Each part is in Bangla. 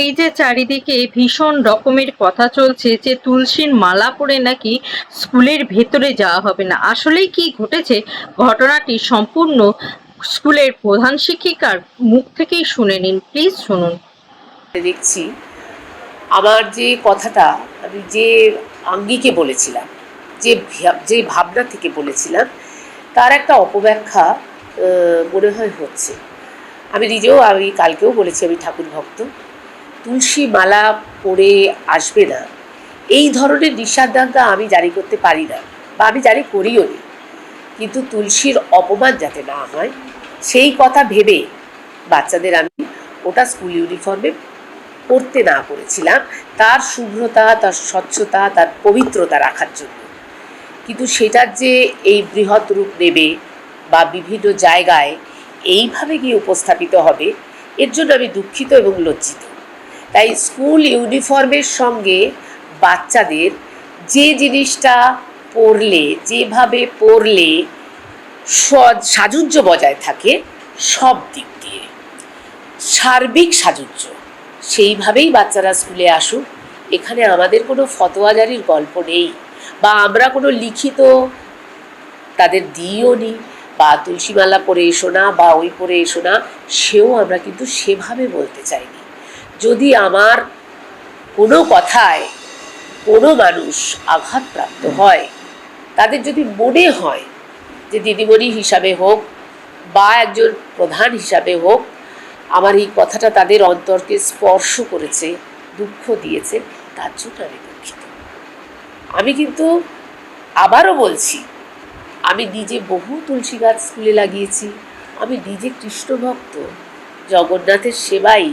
এই যে চারিদিকে ভীষণ রকমের কথা চলছে যে তুলসীর মালা পরে নাকি স্কুলের ভেতরে যাওয়া হবে না। আসলেই কি ঘটেছে? ঘটনাটি সম্পূর্ণ স্কুলের প্রধান শিক্ষিকার মুখ থেকেই শুনে নিন, প্লিজ শুনুন। দেখছি। আমার যে কথাটা, আমি যে আঙ্গিকে বলেছিলাম, যে যে ভাবনা থেকে বলেছিলাম, তার একটা অপব্যাখ্যা মনে হয় হচ্ছে। আমি নিজেও, আমি কালকেও বলেছি, আমি ঠাকুর ভক্ত। তুলসী মালা পরে আসবে না। এই ধরনের নিষেধাজ্ঞা আমি জারি করতে পারি না বা আমি জারি করিও নি। কিন্তু তুলসীর অপমান যাতে না হয়, সেই কথা ভেবে বাচ্চাদের আমি ওটা স্কুল ইউনিফর্মে পড়তে না করেছিলাম তার শুভ্রতা, তার স্বচ্ছতা, তার পবিত্রতা রাখার জন্য। কিন্তু সেটার যে এই বৃহৎ রূপ নেবে বা বিভিন্ন জায়গায় এইভাবে গিয়ে উপস্থাপিত হবে, এর জন্য আমি দুঃখিত এবং লজ্জিত। তাই স্কুল ইউনিফর্মের সঙ্গে বাচ্চাদের যে জিনিসটা পরলে, যেভাবে পরলে স- সাজুজ্য বজায় থাকে সব দিক দিয়ে। সার্বিক সাজুজ্য সেইভাবেই বাচ্চারা স্কুলে আসুক। এখানে আমাদের কোনো ফতোয়াজারির গল্প নেই বা আমরা কোনো লিখিত তাদের দিইও নি বা তুলসীমালা পরে এসো না বা ওই পরে এসো না, সেও আমরা কিন্তু সেভাবে বলতে চাইনি। যদি আমার কোনো কথায় কোনো মানুষ আঘাতপ্রাপ্ত হয়, তাদের যদি মনে হয় যে দিদিমণি হিসাবে হোক বা একজন প্রধান হিসাবে হোক, আমার এই কথাটা তাদের অন্তরকে স্পর্শ করেছে, দুঃখ দিয়েছে, তার জন্য আমি দুঃখিত। আমি কিন্তু আবারও বলছি, আমি নিজে বহু তুলসী গাছ স্কুলে লাগিয়েছি, আমি নিজে কৃষ্ণভক্ত জগন্নাথের সেবাই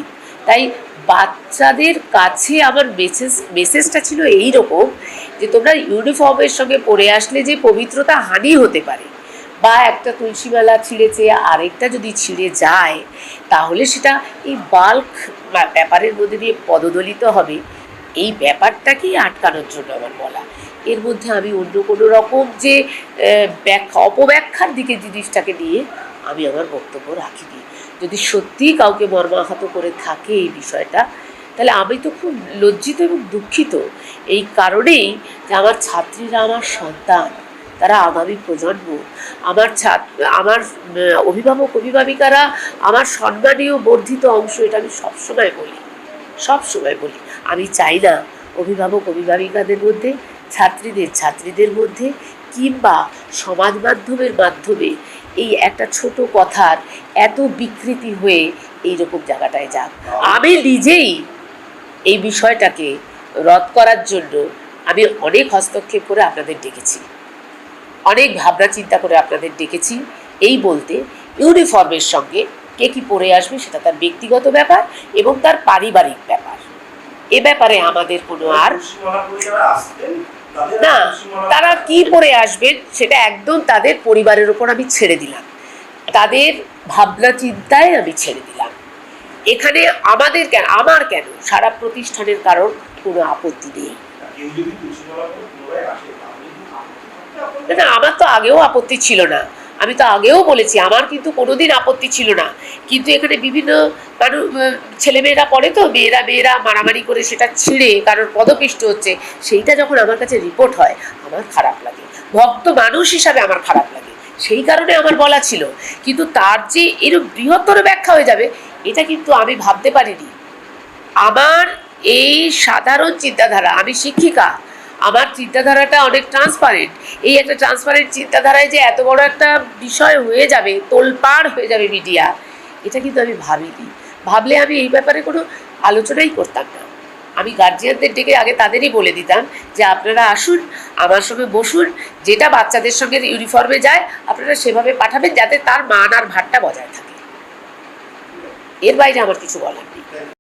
তাই বাচ্চাদের কাছে আমার মেসেজ মেসেজটা ছিল এই রকম যে তোমরা ইউনিফর্মের সঙ্গে পরে আসলে যে পবিত্রতা হানি হতে পারে। বা একটা তুলসীমালা ছিঁড়েছে, আরেকটা যদি ছিঁড়ে যায়, তাহলে সেটা এই বাল্ক ব্যাপারের মধ্যে দিয়ে পদদলিত হবে। এই ব্যাপারটাকেই আটকানোর জন্য আমার বলা। এর মধ্যে আমি অন্য কোনো রকম যে ব্যাখ্যা, অপব্যাখ্যার দিকে জিনিসটাকে নিয়ে আমি আমার বক্তব্য রাখিনি। যদি সত্যিই কাউকে মর্মাহত করে থাকে এই বিষয়টা, তাহলে আমি তো খুব লজ্জিত এবং দুঃখিত। এই কারণেই যে আমার ছাত্রীরা আমার সন্তান, তারা আগামী প্রজন্ম, আমার ছাত্র আমার অভিভাবক, অভিভাবিকারা আমার সম্মানীয় বর্ধিত অংশ, এটা আমি সবসময় বলি সব সময় বলি। আমি চাই না অভিভাবক, অভিভাবিকাদের মধ্যে, ছাত্রীদের ছাত্রীদের মধ্যে কিংবা সমাজ মাধ্যমের মাধ্যমে এই একটা ছোট কথার এত বিকৃতি হয়ে এইরকম জায়গাটায় যাক। আমি নিজেই এই বিষয়টাকে রদ করার জন্য আমি অনেক হস্তক্ষেপ করে আপনাদের ডেকেছি। অনেক ভাবনা চিন্তা করে আপনাদের ডেকেছি। এই বলতে ইউনিফর্মের সঙ্গে কে কী পরে আসবে সেটা তার ব্যক্তিগত ব্যাপার এবং তার পারিবারিক ব্যাপার। এ ব্যাপারে আমাদের কোনো আর না, তারা কি পরে আসবেন সেটা একদম তাদের পরিবারের ওপর আমি ছেড়ে দিলাম। তাদের ভাবনা চিন্তায় আমি ছেড়ে দিলাম। এখানে আমাদের কেন, আমার কেন সারা প্রতিষ্ঠানের কারণ কোনো আপত্তি নেই? না, আমার তো আগেও আপত্তি ছিল না। আমি তো আগেও বলেছি, আমার কিন্তু কোনোদিন আপত্তি ছিল না। কিন্তু এখানে বিভিন্ন মানুষ ছেলেমেয়েরা পড়ে তো, মেয়েরা মেয়েরা মারামারি করে সেটা ছিঁড়ে কারোর পদপিষ্ট হচ্ছে, সেইটা যখন আমার কাছে রিপোর্ট হয়, আমার খারাপ লাগে। ভক্ত মানুষ হিসাবে আমার খারাপ লাগে। সেই কারণে আমার বলা ছিল। কিন্তু তার যে এরকম বৃহত্তর ব্যাখ্যা হয়ে যাবে, এটা কিন্তু আমি ভাবতে পারিনি। আমার এই সাধারণ চিন্তাধারা, আমি শিক্ষিকা আমার চিন্তাধারাটা অনেক ট্রান্সপারেন্ট এই একটা ট্রান্সপারেন্ট চিন্তাধারায় যে এত বড় একটা বিষয় হয়ে যাবে, তোলপাড় হয়ে যাবে মিডিয়া এটা কিন্তু আমি ভাবিনি। ভাবলে আমি এই ব্যাপারে কোনো আলোচনাই করতাম না। আমি গার্জিয়ানদের ডেকে আগে তাদেরই বলে দিতাম যে আপনারা আসুন, আমার সঙ্গে বসুন, যেটা বাচ্চাদের সঙ্গে ইউনিফর্মে যায়, আপনারা সেভাবে পাঠাবেন যাতে তার মান আর ভারটা বজায় থাকে। এর বাইরে আমার কিছু বলার নেই।